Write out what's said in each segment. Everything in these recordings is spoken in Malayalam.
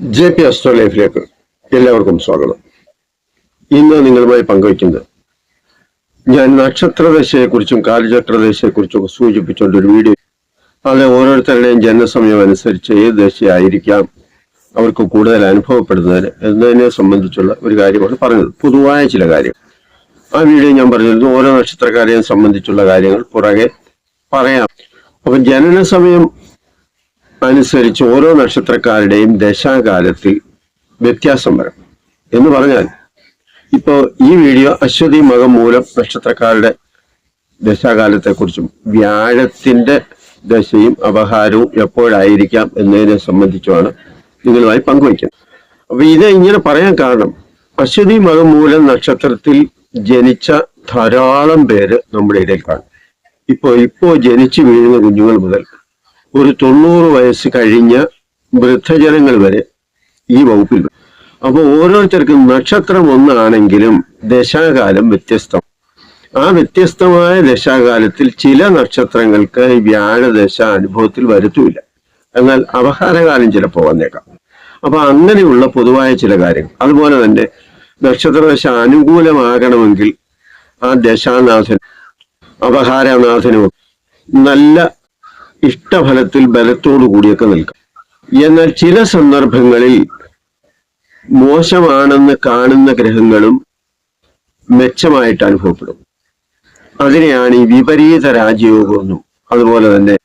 ജെ പി അസ്ട്രോ ലൈഫിലേക്ക് എല്ലാവർക്കും സ്വാഗതം. ഇന്ന് നിങ്ങളുമായി പങ്കുവയ്ക്കുന്നത് ഞാൻ നക്ഷത്രദശയെക്കുറിച്ചും കാലചക്രദശയെക്കുറിച്ചും സൂചിപ്പിച്ചുകൊണ്ട് ഒരു വീഡിയോ. അത് ഓരോരുത്തരുടെയും ജനസമയം അനുസരിച്ച് ഏത് ദശയായിരിക്കാം അവർക്ക് കൂടുതൽ അനുഭവപ്പെടുന്നതിന് എന്നതിനെ സംബന്ധിച്ചുള്ള ഒരു കാര്യമാണ് പറഞ്ഞത്. പൊതുവായ ചില കാര്യം ആ വീഡിയോ ഞാൻ പറഞ്ഞിരുന്നു ഓരോ നക്ഷത്രക്കാരെയും സംബന്ധിച്ചുള്ള കാര്യങ്ങൾ പുറകെ പറയാം. അപ്പം ജനന സമയം അനുസരിച്ച് ഓരോ നക്ഷത്രക്കാരുടെയും ദശാകാലത്തിൽ വ്യത്യാസം വരും എന്ന് പറഞ്ഞാൽ ഇപ്പോ ഈ വീഡിയോ അശ്വതി മകം മൂലം നക്ഷത്രക്കാരുടെ ദശാകാലത്തെക്കുറിച്ചും വ്യാഴത്തിന്റെ ദശയും അപഹാരവും എപ്പോഴായിരിക്കാം എന്നതിനെ സംബന്ധിച്ചുമാണ് നിങ്ങളുമായി പങ്കുവയ്ക്കുന്നത്. അപ്പൊ ഇത് ഇങ്ങനെ പറയാൻ കാരണം അശ്വതി മകം മൂലം നക്ഷത്രത്തിൽ ജനിച്ച ധാരാളം പേര് നമ്മുടെ ഇടയിൽ കാണും. ഇപ്പോ ഇപ്പോ ജനിച്ചു വീഴുന്ന കുഞ്ഞുങ്ങൾ മുതൽ ഒരു തൊണ്ണൂറ് വയസ്സ് കഴിഞ്ഞ വൃദ്ധജനങ്ങൾ വരെ ഈ വകുപ്പിൽ അപ്പോൾ അപ്പൊ ഓരോരുത്തർക്കും നക്ഷത്രം ഒന്നാണെങ്കിലും ദശാകാലം വ്യത്യസ്തം. ആ വ്യത്യസ്തമായ ദശാകാലത്തിൽ ചില നക്ഷത്രങ്ങൾക്ക് വ്യാഴദശ അനുഭവത്തിൽ വരുത്തൂല എന്നാൽ അവഹാരകാലം ചിലപ്പോൾ വന്നേക്കാം. അപ്പൊ അങ്ങനെയുള്ള പൊതുവായ ചില കാര്യങ്ങൾ. അതുപോലെ തന്നെ നക്ഷത്രദശ അനുകൂലമാകണമെങ്കിൽ ആ ദശാനാഥൻ അപഹാരനാഥനും നല്ല ഇഷ്ടഫലത്തിൽ ബലത്തോടു കൂടിയൊക്കെ നിൽക്കും. എന്നാൽ ചില സന്ദർഭങ്ങളിൽ മോശമാണെന്ന് കാണുന്ന ഗ്രഹങ്ങളും മെച്ചമായിട്ട് അനുഭവപ്പെടും. അതിനെയാണ് ഈ വിപരീത രാജയോഗം അതുപോലെ തന്നെ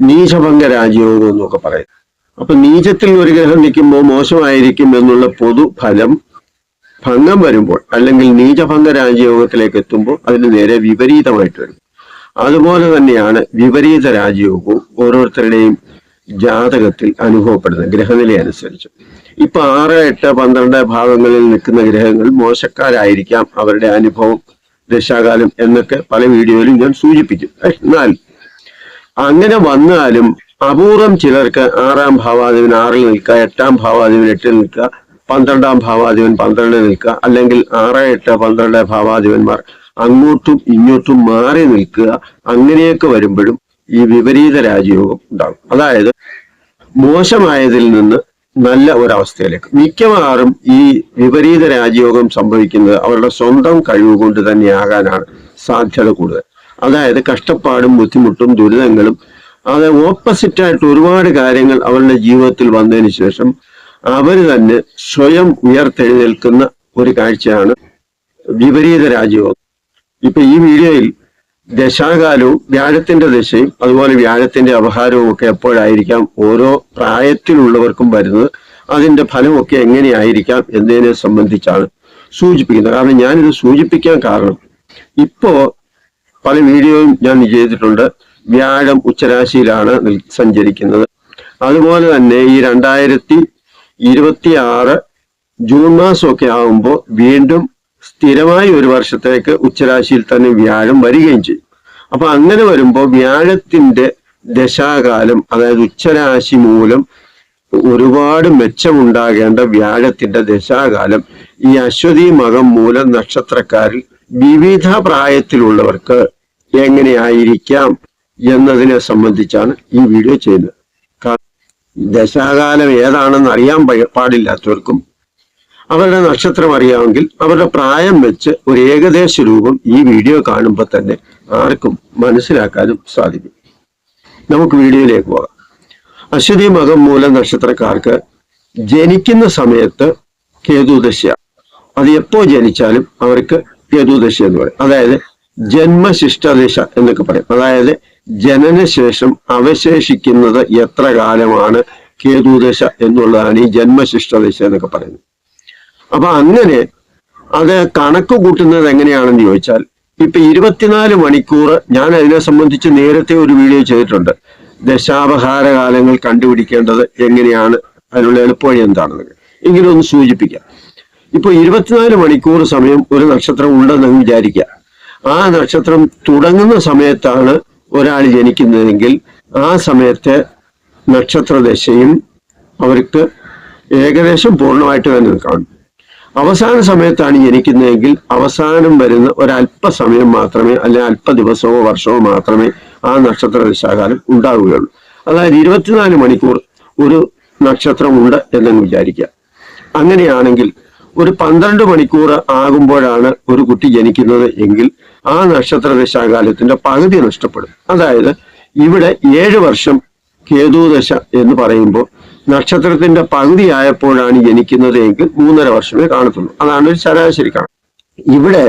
നീചഭംഗ രാജയോഗം എന്നൊക്കെ പറയുന്നത്. അപ്പൊ നീചത്തിൽ ഒരു ഗ്രഹം നിൽക്കുമ്പോൾ മോശമായിരിക്കും എന്നുള്ള പൊതുഫലം ഭംഗം വരുമ്പോൾ അല്ലെങ്കിൽ നീചഭംഗ രാജയോഗത്തിലേക്ക് എത്തുമ്പോൾ അതിന് നേരെ വിപരീതമായിട്ട് വരും. അതുപോലെ തന്നെയാണ് വിപരീത രാജയോഗവും ഓരോരുത്തരുടെയും ജാതകത്തിൽ അനുഭവപ്പെടുന്നത് ഗ്രഹനില അനുസരിച്ച്. ഇപ്പൊ ആറ് എട്ട് പന്ത്രണ്ട് ഭാഗങ്ങളിൽ നിൽക്കുന്ന ഗ്രഹങ്ങൾ മോശക്കാരായിരിക്കാം അവരുടെ അനുഭവം ദശാകാലം എന്നൊക്കെ പല വീഡിയോയിലും ഞാൻ സൂചിപ്പിക്കും. എന്നാൽ അങ്ങനെ വന്നാലും അപൂർവം ചിലർക്ക് ആറാം ഭാവാധിപൻ ആറിൽ നിൽക്കുക എട്ടാം ഭാവാധിപൻ എട്ടിൽ നിൽക്കുക പന്ത്രണ്ടാം ഭാവാധിപൻ പന്ത്രണ്ടിൽ നിൽക്കുക അല്ലെങ്കിൽ ആറ് എട്ട് പന്ത്രണ്ട് ഭാവാധിപന്മാർ അങ്ങോട്ടും ഇങ്ങോട്ടും മാറി നിൽക്കുക. അങ്ങനെയൊക്കെ വരുമ്പോഴും ഈ വിപരീത രാജയോഗം ഉണ്ടാകും. അതായത് മോശമായതിൽ നിന്ന് നല്ല ഒരവസ്ഥയിലേക്ക്. മിക്കവാറും ഈ വിപരീത രാജയോഗം സംഭവിക്കുന്നത് അവരുടെ സ്വന്തം കഴിവ് കൊണ്ട് തന്നെയാകാനാണ് സാധ്യത കൂടുതൽ. അതായത് കഷ്ടപ്പാടും ബുദ്ധിമുട്ടും ദുരിതങ്ങളും അത് ഓപ്പോസിറ്റായിട്ട് ഒരുപാട് കാര്യങ്ങൾ അവരുടെ ജീവിതത്തിൽ വന്നതിന് ശേഷം അവർ തന്നെ സ്വയം ഉയർത്തെഴുന്നേൽക്കുന്ന ഒരു കാഴ്ചയാണ് വിപരീത രാജയോഗം ഇപ്പൊ ഈ വീഡിയോയിൽ ദശാകാലവും വ്യാഴത്തിന്റെ ദശയും അതുപോലെ വ്യാഴത്തിന്റെ അപഹാരവും ഒക്കെ എപ്പോഴായിരിക്കാം ഓരോ പ്രായത്തിലുള്ളവർക്കും വരുന്നത് അതിന്റെ ഫലമൊക്കെ എങ്ങനെയായിരിക്കാം എന്നതിനെ സംബന്ധിച്ചാണ് സൂചിപ്പിക്കുന്നത്. കാരണം ഞാനിത് സൂചിപ്പിക്കാൻ കാരണം ഇപ്പോ പല വീഡിയോയും ഞാൻ ചെയ്തിട്ടുണ്ട്. വ്യാഴം ഉച്ചരാശിയിലാണ് സഞ്ചരിക്കുന്നത്. അതുപോലെ തന്നെ ഈ രണ്ടായിരത്തി ഇരുപത്തി ആറ് ജൂൺ മാസമൊക്കെ ആകുമ്പോൾ വീണ്ടും സ്ഥിരമായി ഒരു വർഷത്തേക്ക് ഉച്ചരാശിയിൽ തന്നെ വ്യാഴം വരികയും ചെയ്യും. അപ്പൊ അങ്ങനെ വരുമ്പോൾ വ്യാഴത്തിന്റെ ദശാകാലം അതായത് ഉച്ചരാശി മൂലം ഒരുപാട് മെച്ചമുണ്ടാകേണ്ട വ്യാഴത്തിന്റെ ദശാകാലം ഈ അശ്വതി മകം മൂലം നക്ഷത്രക്കാരിൽ വിവിധ പ്രായത്തിലുള്ളവർക്ക് എങ്ങനെയായിരിക്കാം എന്നതിനെ സംബന്ധിച്ചാണ് ഈ വീഡിയോ ചെയ്യുന്നത്. ദശാകാലം ഏതാണെന്ന് അറിയാൻ പാടില്ലാത്തവർക്കും അവരുടെ നക്ഷത്രം അറിയാമെങ്കിൽ അവരുടെ പ്രായം വെച്ച് ഒരു ഏകദേശ രൂപം ഈ വീഡിയോ കാണുമ്പോൾ തന്നെ ആർക്കും മനസ്സിലാക്കാനും സാധിക്കും. നമുക്ക് വീഡിയോയിലേക്ക് പോകാം. അശ്വതി മകം മൂല നക്ഷത്രക്കാർക്ക് ജനിക്കുന്ന സമയത്ത് കേതുദശ. അത് എപ്പോ ജനിച്ചാലും അവർക്ക് കേതുദശ എന്ന് പറയും. അതായത് ജന്മശിഷ്ടദശ എന്നൊക്കെ പറയും. അതായത് ജനനശേഷം അവശേഷിക്കുന്നത് എത്ര കാലമാണ് കേതുദശ എന്നുള്ളതാണ് ഈ ജന്മശിഷ്ടദശ എന്നൊക്കെ പറയുന്നത്. അപ്പൊ അങ്ങനെ അത് കണക്ക് കൂട്ടുന്നത് എങ്ങനെയാണെന്ന് ചോദിച്ചാൽ ഇപ്പൊ ഇരുപത്തിനാല് മണിക്കൂർ ഞാൻ അതിനെ സംബന്ധിച്ച് നേരത്തെ ഒരു വീഡിയോ ചെയ്തിട്ടുണ്ട്. ദശാപഹാര കാലങ്ങൾ കണ്ടുപിടിക്കേണ്ടത് എങ്ങനെയാണ്? അതിനുള്ള എളുപ്പവഴി എന്താണെന്ന്. ഇങ്ങനെ ഒന്ന് സൂചിപ്പിക്കാം. ഇപ്പൊ ഇരുപത്തിനാല് മണിക്കൂർ സമയം ഒരു നക്ഷത്രം ഉണ്ടെന്ന് വിചാരിക്കുക. ആ നക്ഷത്രം തുടങ്ങുന്ന സമയത്താണ് ഒരാൾ ജനിക്കുന്നതെങ്കിൽ ആ സമയത്തെ നക്ഷത്രദശയും അവർക്ക് ഏകദേശം പൂർണമായിട്ട് തന്നെ കാണും. അവസാന സമയത്താണ് ജനിക്കുന്നതെങ്കിൽ അവസാനം വരുന്ന ഒരല്പസമയം മാത്രമേ അല്ലെങ്കിൽ അല്പ ദിവസമോ വർഷമോ മാത്രമേ ആ നക്ഷത്ര ദശാകാലം ഉണ്ടാവുകയുള്ളൂ. അതായത് ഇരുപത്തിനാല് മണിക്കൂർ ഒരു നക്ഷത്രം നക്ഷത്രമുണ്ട് എന്നങ്ങ് വിചാരിക്കുക. അങ്ങനെയാണെങ്കിൽ ഒരു പന്ത്രണ്ട് മണിക്കൂർ ആകുമ്പോഴാണ് ഒരു കുട്ടി ജനിക്കുന്നത് എങ്കിൽ ആ നക്ഷത്ര ദശാകാലത്തിന്റെ പകുതി നഷ്ടപ്പെടും. അതായത് ഇവിടെ ഏഴ് വർഷം കേതുദശ എന്ന് പറയുമ്പോൾ നക്ഷത്രത്തിന്റെ പകുതി ആയപ്പോഴാണ് ജനിക്കുന്നത് എങ്കിൽ മൂന്നര വർഷമേ കാണത്തുള്ളൂ. അതാണ് ഒരു ശരാശരി കാണും ഇവിടെ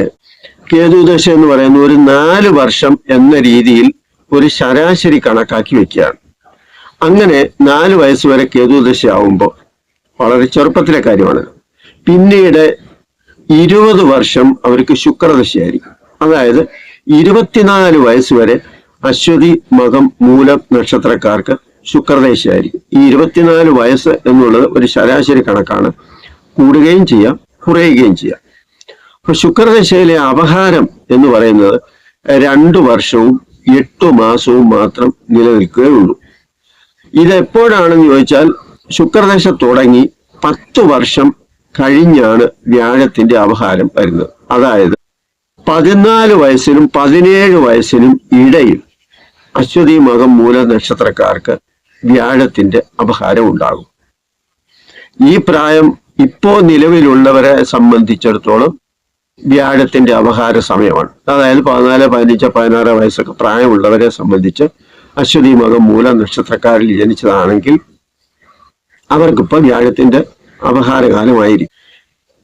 കേതുദശ എന്ന് പറയുന്ന ഒരു നാല് വർഷം എന്ന രീതിയിൽ ഒരു ശരാശരി കണക്കാക്കി വെക്കുകയാണ്. അങ്ങനെ നാല് വയസ്സ് വരെ കേതുദശ ആവുമ്പോൾ വളരെ ചെറുപ്പത്തിലെ കാര്യമാണ്. പിന്നീട് ഇരുപത് വർഷം അവർക്ക് ശുക്രദശയായിരിക്കും. അതായത് ഇരുപത്തിനാല് വയസ്സ് വരെ അശ്വതി മകം മൂലം നക്ഷത്രക്കാർക്ക് ശുക്രദശയായിരിക്കും. ഈ ഇരുപത്തിനാല് വയസ്സ് എന്നുള്ളത് ഒരു ശരാശരി കണക്കാണ്. കൂടുകയും ചെയ്യാം കുറയുകയും ചെയ്യാം. അപ്പൊ ശുക്രദശയിലെ അപഹാരം എന്ന് പറയുന്നത് രണ്ടു വർഷവും എട്ടു മാസവും മാത്രം നിലനിൽക്കുകയുള്ളൂ. ഇതെപ്പോഴാണെന്ന് ചോദിച്ചാൽ ശുക്രദശ തുടങ്ങി പത്ത് വർഷം കഴിഞ്ഞാണ് വ്യാഴത്തിന്റെ അപഹാരം വരുന്നത്. അതായത് പതിനാല് വയസ്സിനും പതിനേഴ് വയസ്സിനും ഇടയിൽ അശ്വതി മകം മൂല നക്ഷത്രക്കാർക്ക് വ്യാഴത്തിന്റെ അപഹാരം ഉണ്ടാകും. ഈ പ്രായം ഇപ്പോ നിലവിലുള്ളവരെ സംബന്ധിച്ചിടത്തോളം വ്യാഴത്തിന്റെ അപഹാര സമയമാണ്. അതായത് പതിനാല് പതിനഞ്ച് പതിനാറ് വയസ്സൊക്കെ പ്രായമുള്ളവരെ സംബന്ധിച്ച് അശ്വതി മകം മൂല നക്ഷത്രക്കാരിൽ ജനിച്ചതാണെങ്കിൽ അവർക്കിപ്പോ വ്യാഴത്തിന്റെ അപഹാരകാലമായിരിക്കും.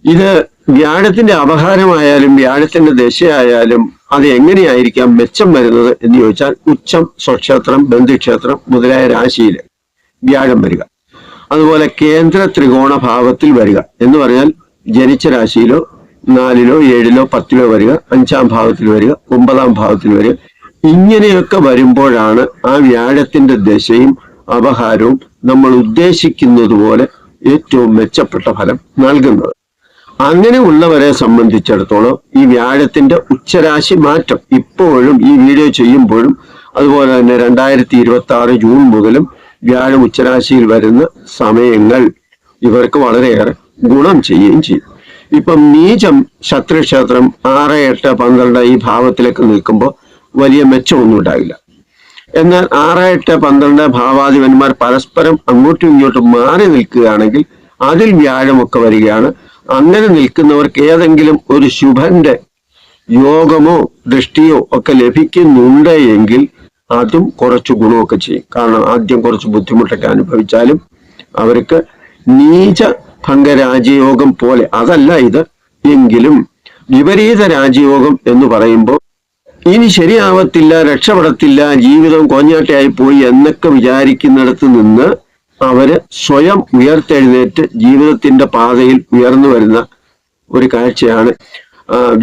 ഇത് വ്യാഴത്തിന്റെ അപഹാരമായാലും വ്യാഴത്തിന്റെ ദശയായാലും അത് എങ്ങനെയായിരിക്കാം മെച്ചം വരുന്നത് എന്ന് ചോദിച്ചാൽ ഉച്ചം സ്വക്ഷേത്രം ബന്ധുക്ഷേത്രം മുതലായ രാശിയിൽ വ്യാഴം വരിക. അതുപോലെ കേന്ദ്ര ത്രികോണ ഭാവത്തിൽ വരിക എന്ന് പറഞ്ഞാൽ ജനിച്ച രാശിയിലോ നാലിലോ ഏഴിലോ പത്തിലോ വരിക അഞ്ചാം ഭാവത്തിൽ വരിക ഒമ്പതാം ഭാവത്തിൽ വരിക. ഇങ്ങനെയൊക്കെ വരുമ്പോഴാണ് ആ വ്യാഴത്തിന്റെ ദശയും അപഹാരവും നമ്മൾ ഉദ്ദേശിക്കുന്നത് പോലെ ഏറ്റവും മെച്ചപ്പെട്ട ഫലം നൽകുന്നത്. അങ്ങനെ ഉള്ളവരെ സംബന്ധിച്ചിടത്തോളം ഈ വ്യാഴത്തിന്റെ ഉച്ചരാശി മാറ്റം ഇപ്പോഴും ഈ വീഡിയോ ചെയ്യുമ്പോഴും അതുപോലെ തന്നെ രണ്ടായിരത്തി ഇരുപത്തി ആറ് ജൂൺ മുതലും വ്യാഴം ഉച്ചരാശിയിൽ വരുന്ന സമയങ്ങൾ ഇവർക്ക് വളരെയേറെ ഗുണം ചെയ്യുകയും ചെയ്യും. ഇപ്പം നീചം ശത്രുക്ഷേത്രം ആറ് എട്ട് പന്ത്രണ്ട് ഈ ഭാവത്തിലേക്ക് നിൽക്കുമ്പോൾ വലിയ മെച്ചമൊന്നും ഉണ്ടാവില്ല. എന്നാൽ ആറ് എട്ട് പന്ത്രണ്ട് ഭാവാധിപന്മാർ പരസ്പരം അങ്ങോട്ടും ഇങ്ങോട്ടും മാറി നിൽക്കുകയാണെങ്കിൽ അതിൽ വ്യാഴമൊക്കെ വരികയാണ്. അങ്ങനെ നിൽക്കുന്നവർക്ക് ഏതെങ്കിലും ഒരു ശുഭന്റെ യോഗമോ ദൃഷ്ടിയോ ഒക്കെ ലഭിക്കുന്നുണ്ട് എങ്കിൽ അതും കുറച്ച് ഗുണമൊക്കെ ചെയ്യും. കാരണം ആദ്യം കുറച്ച് ബുദ്ധിമുട്ടൊക്കെ അനുഭവിച്ചാലും അവർക്ക് നീച ഭംഗ രാജയോഗം പോലെ അതല്ല ഇത് എങ്കിലും വിപരീത രാജയോഗം എന്ന് പറയുമ്പോൾ ഇനി ശരിയാവത്തില്ല രക്ഷപ്പെടത്തില്ല ജീവിതം കോഞ്ഞാട്ടയായി പോയി എന്നൊക്കെ വിചാരിക്കുന്നിടത്ത് നിന്ന് അവർ സ്വയം ഉയർത്തെഴുന്നേറ്റ് ജീവിതത്തിന്റെ പാതയിൽ ഉയർന്നു വരുന്ന ഒരു കാഴ്ചയാണ്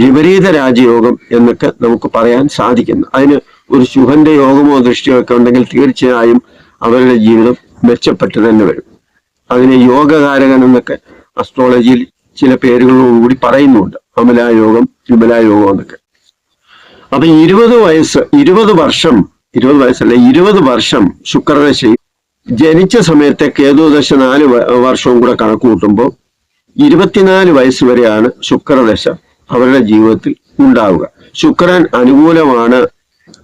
വിപരീത രാജയോഗം എന്നൊക്കെ നമുക്ക് പറയാൻ സാധിക്കുന്നു. അതിന് ഒരു ശുഭന്റെ യോഗമോ ദൃഷ്ടിയോ ഒക്കെ ഉണ്ടെങ്കിൽ തീർച്ചയായും അവരുടെ ജീവിതം മെച്ചപ്പെട്ടു തന്നെ വരും. അതിന് യോഗകാരകൻ എന്നൊക്കെ അസ്ട്രോളജിയിൽ ചില പേരുകളോടുകൂടി പറയുന്നുണ്ട്. അമലായോഗം വിമലായോഗം എന്നൊക്കെ. അപ്പൊ ഇരുപത് വയസ്സ് ഇരുപത് വർഷം ഇരുപത് വയസ്സല്ല ഇരുപത് വർഷം ശുക്രദശയും ജനിച്ച സമയത്തെ കേതുദശ നാല് വർഷവും കൂടെ കണക്ക് കൂട്ടുമ്പോൾ ഇരുപത്തിനാല് വയസ്സ് വരെയാണ് ശുക്രദശ അവരുടെ ജീവിതത്തിൽ ഉണ്ടാവുക. ശുക്രൻ അനുകൂലമാണ്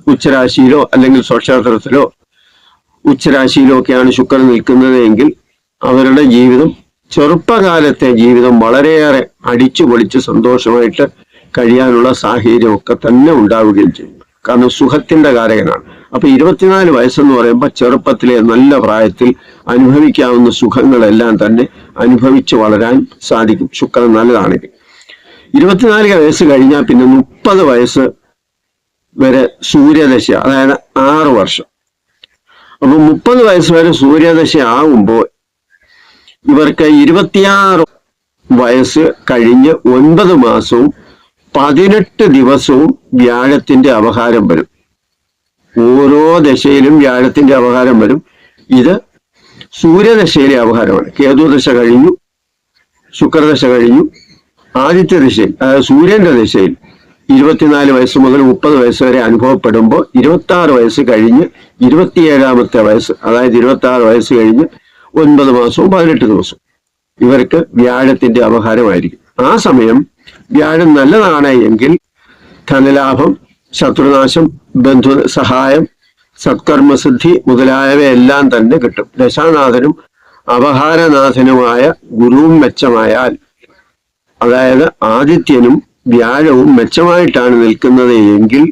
ഉച്ചരാശിയിലോ അല്ലെങ്കിൽ സ്വക്ഷേത്രത്തിലോ ഉച്ചരാശിയിലോ ഒക്കെയാണ് ശുക്രൻ നിൽക്കുന്നത് എങ്കിൽ അവരുടെ ജീവിതം ചെറുപ്പകാലത്തെ ജീവിതം വളരെയേറെ അടിച്ചു പൊളിച്ച് സന്തോഷമായിട്ട് കഴിയാനുള്ള സാഹചര്യമൊക്കെ തന്നെ ഉണ്ടാവുകയും ചെയ്യും. കാരണം സുഖത്തിന്റെ കാരകനാണ്. അപ്പൊ ഇരുപത്തിനാല് വയസ്സെന്ന് പറയുമ്പോൾ ചെറുപ്പത്തിലെ നല്ല പ്രായത്തിൽ അനുഭവിക്കാവുന്ന സുഖങ്ങളെല്ലാം തന്നെ അനുഭവിച്ചു വളരാൻ സാധിക്കും. ശുക്രൻ നല്ലതാണെങ്കിൽ ഇരുപത്തിനാല് വയസ്സ് കഴിഞ്ഞാൽ പിന്നെ മുപ്പത് വയസ്സ് വരെ സൂര്യദശ അതായത് ആറ് വർഷം. അപ്പൊ മുപ്പത് വയസ്സ് വരെ സൂര്യദശ ആകുമ്പോൾ ഇവർക്ക് ഇരുപത്തിയാറ് വയസ്സ് കഴിഞ്ഞ് ഒൻപത് മാസവും പതിനെട്ട് ദിവസവും വ്യാഴത്തിന്റെ അവഹാരം വരും. ഓരോ ദശയിലും വ്യാഴത്തിന്റെ അപഹാരം വരും. ഇത് സൂര്യദശയിലെ അപഹാരമാണ് കേതുദശ കഴിഞ്ഞു ശുക്രദശ കഴിഞ്ഞു ആദിത്യ ദശയിൽ അതായത് സൂര്യന്റെ ദശയിൽ ഇരുപത്തിനാല് വയസ്സ് മുതൽ മുപ്പത് വയസ്സ് വരെ അനുഭവപ്പെടുമ്പോൾ ഇരുപത്തി ആറ് വയസ്സ് കഴിഞ്ഞ് ഇരുപത്തിയേഴാമത്തെ വയസ്സ് അതായത് ഇരുപത്തി ആറ് വയസ്സ് കഴിഞ്ഞ് ഒൻപത് മാസവും പതിനെട്ട് ദിവസവും ഇവർക്ക് വ്യാഴത്തിന്റെ അപഹാരമായിരിക്കും ആ സമയം വ്യാഴം നല്ലതാണ് എങ്കിൽ ധനലാഭം ശത്രുനാശം ബന്ധു സഹായം സത്കർമ്മസിദ്ധി മുതലായവയെല്ലാം തന്നെ കിട്ടും. ദശാനാഥനും അപഹാരനാഥനുമായ ഗുരുവും മെച്ചമായാൽ അതായത് ആദിത്യനും വ്യാഴവും മെച്ചമായിട്ടാണ് നിൽക്കുന്നത് എങ്കിൽ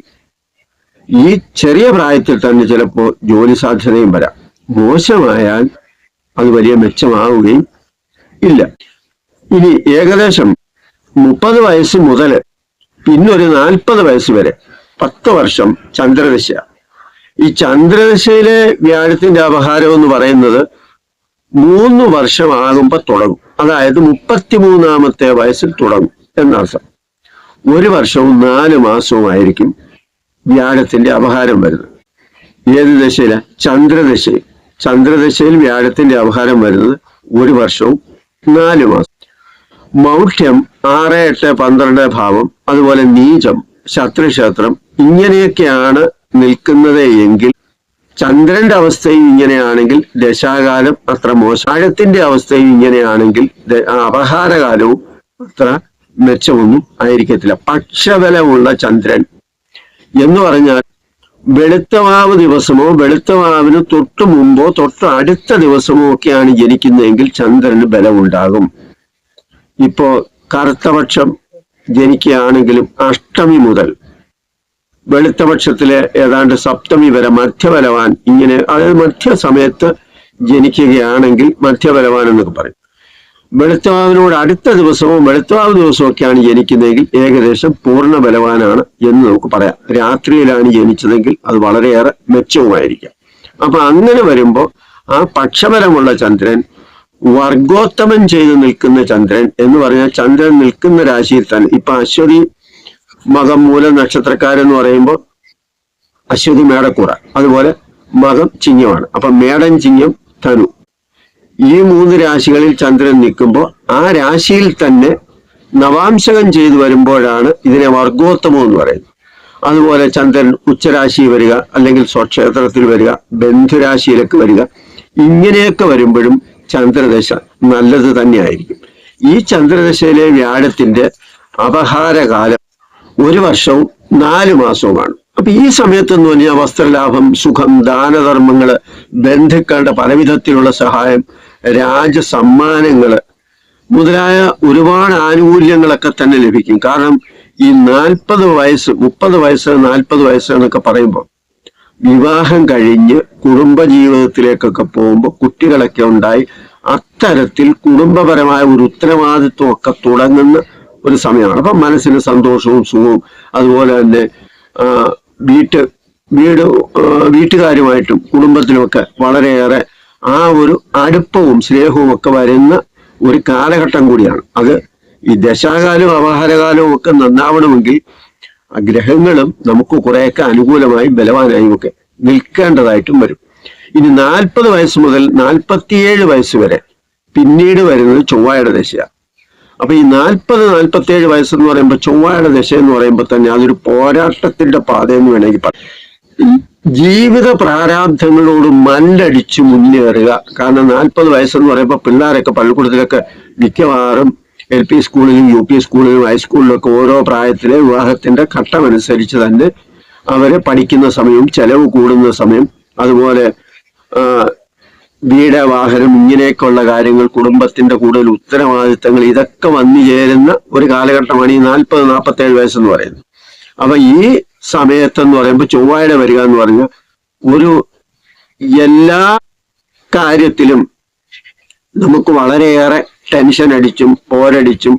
ഈ ചെറിയ പ്രായത്തിൽ തന്നെ ചിലപ്പോൾ ജോലി സാധ്യതയും വരാം. മോശമായാൽ അത് വലിയ മെച്ചമാവുകയും ഇല്ല. ഇനി ഏകദേശം മുപ്പത് വയസ്സ് മുതൽ പിന്നൊരു നാൽപ്പത് വയസ്സ് വരെ പത്ത് വർഷം ചന്ദ്രദശ. ഈ ചന്ദ്രദശയിലെ വ്യാഴത്തിന്റെ അപഹാരം എന്ന് പറയുന്നത് മൂന്ന് വർഷമാകുമ്പോൾ തുടങ്ങും. അതായത് മുപ്പത്തിമൂന്നാമത്തെ വയസ്സിൽ തുടങ്ങും എന്നർത്ഥം. ഒരു വർഷവും നാല് മാസവുമായിരിക്കും വ്യാഴത്തിന്റെ അപഹാരം വരുന്നത്. ഏത് ദശയില? ചന്ദ്രദശയിൽ. ചന്ദ്രദശയിൽ വ്യാഴത്തിന്റെ അപഹാരം വരുന്നത് ഒരു വർഷവും നാല് മാസം. മൗഢ്യം ആറ് എട്ട് പന്ത്രണ്ട് ഭാവം അതുപോലെ നീചം ശത്രുക്ഷേത്രം ഇങ്ങനെയൊക്കെയാണ് നിൽക്കുന്നത് എങ്കിൽ ചന്ദ്രന്റെ അവസ്ഥയും ഇങ്ങനെയാണെങ്കിൽ ദശാകാലം അത്ര മോശാഴത്തിന്റെ അവസ്ഥയും ഇങ്ങനെയാണെങ്കിൽ അപഹാരകാലവും അത്ര മെച്ചമൊന്നും ആയിരിക്കത്തില്ല. പക്ഷബലമുള്ള ചന്ദ്രൻ എന്ന് പറഞ്ഞാൽ വെളുത്തവാവ് ദിവസമോ വെളുത്തവാവിന് തൊട്ടു മുമ്പോ തൊട്ട് അടുത്ത ദിവസമോ ഒക്കെയാണ് ജനിക്കുന്നതെങ്കിൽ ചന്ദ്രന് ബലമുണ്ടാകും. ഇപ്പോ കറുത്തപക്ഷം ജനിക്കുകയാണെങ്കിലും അഷ്ടമി മുതൽ വെളുത്തപക്ഷത്തിലെ ഏതാണ്ട് സപ്തമി വരെ മധ്യബലവാൻ ഇങ്ങനെ അതായത് മധ്യസമയത്ത് ജനിക്കുകയാണെങ്കിൽ മധ്യബലവാൻ എന്നൊക്കെ പറയും. വെളുത്തവാവിനോട് അടുത്ത ദിവസവും വെളുത്തവാവ് ദിവസമൊക്കെയാണ് ജനിക്കുന്നതെങ്കിൽ ഏകദേശം പൂർണ ബലവാനാണ് എന്ന് നമുക്ക് പറയാം. രാത്രിയിലാണ് ജനിച്ചതെങ്കിൽ അത് വളരെയേറെ മെച്ചവുമായിരിക്കാം. അപ്പൊ അങ്ങനെ വരുമ്പോൾ ആ പക്ഷബലമുള്ള ചന്ദ്രൻ വർഗോത്തമൻ ചെയ്ത് നിൽക്കുന്ന ചന്ദ്രൻ എന്ന് പറഞ്ഞാൽ ചന്ദ്രൻ നിൽക്കുന്ന രാശിയിൽ തന്നെ ഇപ്പൊ അശ്വതി മകം മൂലം നക്ഷത്രക്കാരെന്ന് പറയുമ്പോൾ അശ്വതി മേടക്കൂറ അതുപോലെ മകം ചിങ്ങമാണ്. അപ്പൊ മേടൻ ചിങ്ങം ധനു. ഈ മൂന്ന് രാശികളിൽ ചന്ദ്രൻ നിൽക്കുമ്പോൾ ആ രാശിയിൽ തന്നെ നവാംശകം ചെയ്തു വരുമ്പോഴാണ് ഇതിനെ വർഗോത്തമം എന്ന് പറയുന്നത്. അതുപോലെ ചന്ദ്രൻ ഉച്ചരാശി വരിക അല്ലെങ്കിൽ സ്വക്ഷേത്രത്തിൽ വരിക ബന്ധുരാശിയിലേക്ക് വരിക ഇങ്ങനെയൊക്കെ വരുമ്പോഴും ചന്ദ്രദശ നല്ലത് തന്നെയായിരിക്കും. ഈ ചന്ദ്രദശയിലെ വ്യാഴത്തിന്റെ അപഹാരകാലം ഒരു വർഷവും നാല് മാസവുമാണ്. അപ്പൊ ഈ സമയത്ത് എന്ന് പറഞ്ഞാൽ വസ്ത്രലാഭം സുഖം ദാനധർമ്മങ്ങൾ ബന്ധുക്കളുടെ പലവിധത്തിലുള്ള സഹായം രാജസമ്മാനങ്ങൾ മുതലായ ഒരുപാട് ആനുകൂല്യങ്ങളൊക്കെ തന്നെ ലഭിക്കും. കാരണം ഈ നാൽപ്പത് വയസ്സ് മുപ്പത് വയസ്സ് നാൽപ്പത് വയസ്സ് എന്നൊക്കെ പറയുമ്പോൾ വിവാഹം കഴിഞ്ഞ് കുടുംബജീവിതത്തിലേക്കൊക്കെ പോകുമ്പോൾ കുട്ടികളൊക്കെ ഉണ്ടായി അത്തരത്തിൽ കുടുംബപരമായ ഒരു ഉത്തരവാദിത്വം ഒക്കെ തുടങ്ങുന്ന ഒരു സമയമാണ്. അപ്പം മനസ്സിന് സന്തോഷവും സുഖവും അതുപോലെ തന്നെ വീട്ട് വീട് വീട്ടുകാരുമായിട്ടും കുടുംബത്തിലുമൊക്കെ വളരെയേറെ ആ ഒരു അടുപ്പവും സ്നേഹവും ഒക്കെ വരുന്ന ഒരു കാലഘട്ടം കൂടിയാണ്. അത് ഈ ദശാകാലവും അപഹാരകാലവും ഒക്കെ നന്നാവണമെങ്കിൽ ഗ്രഹങ്ങളും നമുക്ക് കുറെയൊക്കെ അനുകൂലമായും ബലവാനായും ഒക്കെ നിൽക്കേണ്ടതായിട്ടും വരും. ഇനി നാൽപ്പത് വയസ്സ് മുതൽ നാൽപ്പത്തിയേഴ് വയസ്സ് വരെ പിന്നീട് വരുന്നത് ചൊവ്വായുടെ ദശയാണ്. അപ്പൊ ഈ നാൽപ്പത് നാൽപ്പത്തി ഏഴ് വയസ്സെന്ന് പറയുമ്പോൾ ചൊവ്വാഴ ദശ എന്ന് പറയുമ്പോൾ തന്നെ അതൊരു പോരാട്ടത്തിന്റെ പാത എന്ന് വേണമെങ്കിൽ പറയാം. ജീവിത പ്രാരാബ്ധങ്ങളോട് മല്ലടിച്ച് മുന്നേറുക. കാരണം നാൽപ്പത് വയസ്സെന്ന് പറയുമ്പോൾ പിള്ളേരൊക്കെ പള്ളിക്കൂടത്തിലൊക്കെ മിക്കവാറും എൽ പി സ്കൂളിലും യു പി സ്കൂളിലും ഹൈസ്കൂളിലൊക്കെ ഓരോ പ്രായത്തിലെ വിവാഹത്തിന്റെ ഘട്ടമനുസരിച്ച് തന്നെ അവരെ പഠിക്കുന്ന സമയം ചെലവ് കൂടുന്ന സമയം അതുപോലെ വീട് വാഹനം ഇങ്ങനെയൊക്കെയുള്ള കാര്യങ്ങൾ കുടുംബത്തിന്റെ കൂടുതൽ ഉത്തരവാദിത്തങ്ങൾ ഇതൊക്കെ വന്നു ചേരുന്ന ഒരു കാലഘട്ടമാണ് ഈ നാൽപ്പത് നാൽപ്പത്തേഴ് വയസ്സെന്ന് പറയുന്നത്. അപ്പൊ ഈ സമയത്തെന്ന് പറയുമ്പോൾ ചൊവ്വാഴ വരിക എന്ന് പറഞ്ഞ ഒരു എല്ലാ കാര്യത്തിലും നമുക്ക് വളരെയേറെ ടെൻഷൻ അടിച്ചും പോരടിച്ചും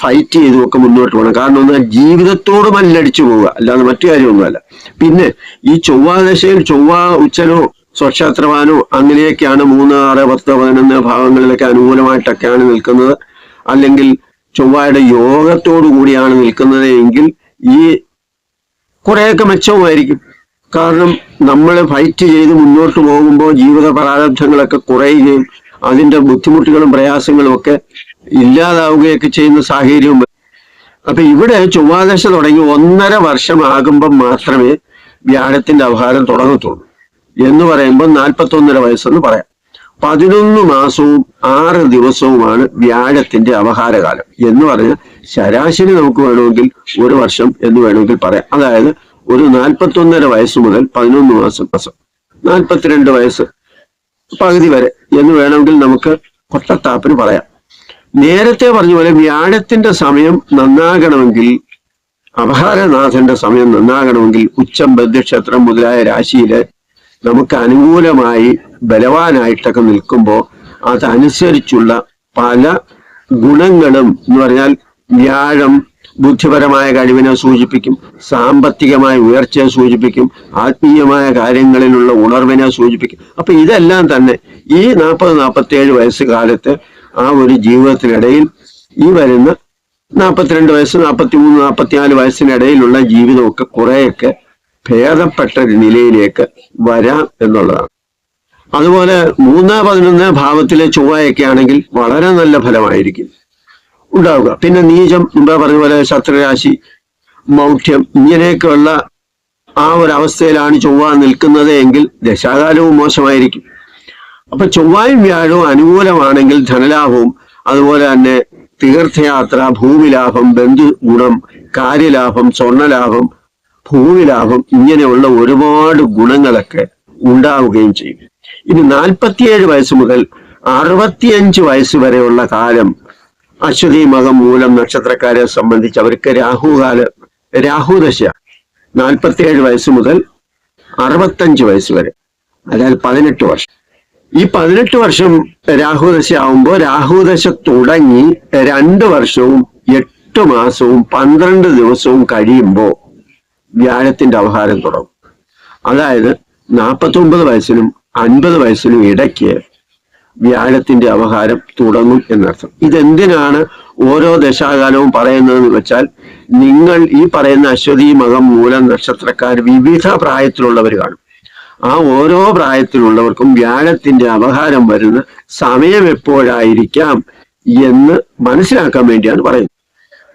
ഫൈറ്റ് ചെയ്തും ഒക്കെ മുന്നോട്ട് പോകണം. കാരണം എന്നാൽ ജീവിതത്തോട് മല്ലടിച്ചു പോവുക. അല്ലാതെ മറ്റു കാര്യമൊന്നുമല്ല. പിന്നെ ഈ ചൊവ്വാദശയിൽ ചൊവ്വ ഉച്ചനോ സ്വക്ഷേത്രവാനോ അങ്ങനെയൊക്കെയാണ് മൂന്ന് ആറ് പത്ത് പതിനൊന്ന് ഭാവങ്ങളിലൊക്കെ അനുകൂലമായിട്ടൊക്കെയാണ് നിൽക്കുന്നത്. അല്ലെങ്കിൽ ചൊവ്വയുടെ യോഗത്തോടു കൂടിയാണ് നിൽക്കുന്നത് എങ്കിൽ ഈ കുറെയൊക്കെ മെച്ചവുമായിരിക്കും. കാരണം നമ്മൾ ഫൈറ്റ് ചെയ്ത് മുന്നോട്ട് പോകുമ്പോൾ ജീവിത പ്രാരബ്ധങ്ങളൊക്കെ കുറയുകയും അതിന്റെ ബുദ്ധിമുട്ടുകളും പ്രയാസങ്ങളും ഒക്കെ ഇല്ലാതാവുകയൊക്കെ ചെയ്യുന്ന സാഹചര്യവും വരും. അപ്പൊ ഇവിടെ ചൊവ്വാദശ തുടങ്ങി ഒന്നര വർഷമാകുമ്പോൾ മാത്രമേ വ്യാഴത്തിന്റെ അവഹാരം തുടങ്ങത്തുള്ളൂ. എന്ന് പറയുമ്പോൾ നാൽപ്പത്തൊന്നര വയസ്സെന്ന് പറയാം. പതിനൊന്ന് മാസവും ആറ് ദിവസവുമാണ് വ്യാഴത്തിന്റെ അവഹാരകാലം. എന്ന് പറഞ്ഞാൽ ശരാശരി നമുക്ക് വേണമെങ്കിൽ ഒരു വർഷം എന്ന് വേണമെങ്കിൽ പറയാം. അതായത് ഒരു നാൽപ്പത്തൊന്നര വയസ്സ് മുതൽ പതിനൊന്ന് മാസം മാസം നാൽപ്പത്തിരണ്ട് വയസ്സ് പകുതി വരെ എന്ന് വേണമെങ്കിൽ നമുക്ക് കൊട്ടത്താപ്പിന് പറയാം. നേരത്തെ പറഞ്ഞ പോലെ വ്യാഴത്തിന്റെ സമയം നന്നാകണമെങ്കിൽ അപഹാരനാഥന്റെ സമയം നന്നാകണമെങ്കിൽ ഉച്ചം ബദ്ധക്ഷേത്രം മുതലായ രാശിയിൽ നമുക്ക് അനുകൂലമായി ബലവാനായിട്ടൊക്കെ നിൽക്കുമ്പോൾ അതനുസരിച്ചുള്ള പല ഗുണങ്ങളും എന്ന് പറഞ്ഞാൽ വ്യാഴം ബുദ്ധിപരമായ കഴിവിനെ സൂചിപ്പിക്കും സാമ്പത്തികമായ ഉയർച്ചയെ സൂചിപ്പിക്കും ആത്മീയമായ കാര്യങ്ങളിലുള്ള ഉണർവിനെ സൂചിപ്പിക്കും. അപ്പൊ ഇതെല്ലാം തന്നെ ഈ നാൽപ്പത് നാൽപ്പത്തി ഏഴ് വയസ്സ് കാലത്ത് ആ ഒരു ജീവിതത്തിനിടയിൽ ഈ വരുന്ന നാൽപ്പത്തിരണ്ട് വയസ്സ് നാൽപ്പത്തി മൂന്ന് നാൽപ്പത്തിനാല് വയസ്സിനിടയിലുള്ള ജീവിതമൊക്കെ കുറെയൊക്കെ ഭേദപ്പെട്ട ഒരു നിലയിലേക്ക് വരാം എന്നുള്ളതാണ്. അതുപോലെ മൂന്ന് പതിനൊന്ന് ഭാവത്തിലെ ചൊവ്വയൊക്കെ ആണെങ്കിൽ വളരെ നല്ല ഫലമായിരിക്കും. ഉണ്ടാവുക. പിന്നെ നീചം മുമ്പേ പറഞ്ഞ പോലെ ശത്രുരാശി മൗഢ്യം ഇങ്ങനെയൊക്കെയുള്ള ആ ഒരു അവസ്ഥയിലാണ് ചൊവ്വ നിൽക്കുന്നത് എങ്കിൽ ദശാകാലവും മോശമായിരിക്കും. അപ്പൊ ചൊവ്വായും വ്യാഴവും അനുകൂലമാണെങ്കിൽ ധനലാഭവും അതുപോലെ തന്നെ തീർത്ഥയാത്ര ഭൂമിലാഭം ബന്ധു ഗുണം കാര്യലാഭം സ്വർണലാഭം ഭൂമിലാഭം ഇങ്ങനെയുള്ള ഒരുപാട് ഗുണങ്ങളൊക്കെ ഉണ്ടാവുകയും ചെയ്യും. ഇനി നാൽപ്പത്തിയേഴ് വയസ്സ് മുതൽ അറുപത്തിയഞ്ച് വയസ്സ് വരെയുള്ള കാലം അശ്വതി മകം മൂലം നക്ഷത്രക്കാരെ സംബന്ധിച്ച് അവർക്ക് രാഹുകാല രാഹുദശ നാൽപ്പത്തിയേഴ് വയസ്സ് മുതൽ അറുപത്തഞ്ച് വയസ്സ് വരെ അതായത് പതിനെട്ട് വർഷം. ഈ പതിനെട്ട് വർഷം രാഹുദശ ആവുമ്പോൾ രാഹുദശ തുടങ്ങി രണ്ട് വർഷവും എട്ട് മാസവും പന്ത്രണ്ട് ദിവസവും കഴിയുമ്പോൾ വ്യാഴത്തിന്റെ അവഹാരം തുടങ്ങും. അതായത് നാൽപ്പത്തി ഒമ്പത് വയസ്സിനും അൻപത് വയസ്സിനും ഇടയ്ക്ക് വ്യാഴത്തിന്റെ അവഹാരം തുടങ്ങും എന്നർത്ഥം. ഇതെന്തിനാണ് ഓരോ ദശാകാലവും പറയുന്നതെന്ന് വെച്ചാൽ നിങ്ങൾ ഈ പറയുന്ന അശ്വതി മകം മൂലം നക്ഷത്രക്കാർ വിവിധ പ്രായത്തിലുള്ളവർ കാണും. ആ ഓരോ പ്രായത്തിലുള്ളവർക്കും വ്യാഴത്തിന്റെ അവഹാരം വരുന്ന സമയം എപ്പോഴായിരിക്കാം എന്ന് മനസ്സിലാക്കാൻ വേണ്ടിയാണ് പറയുന്നത്.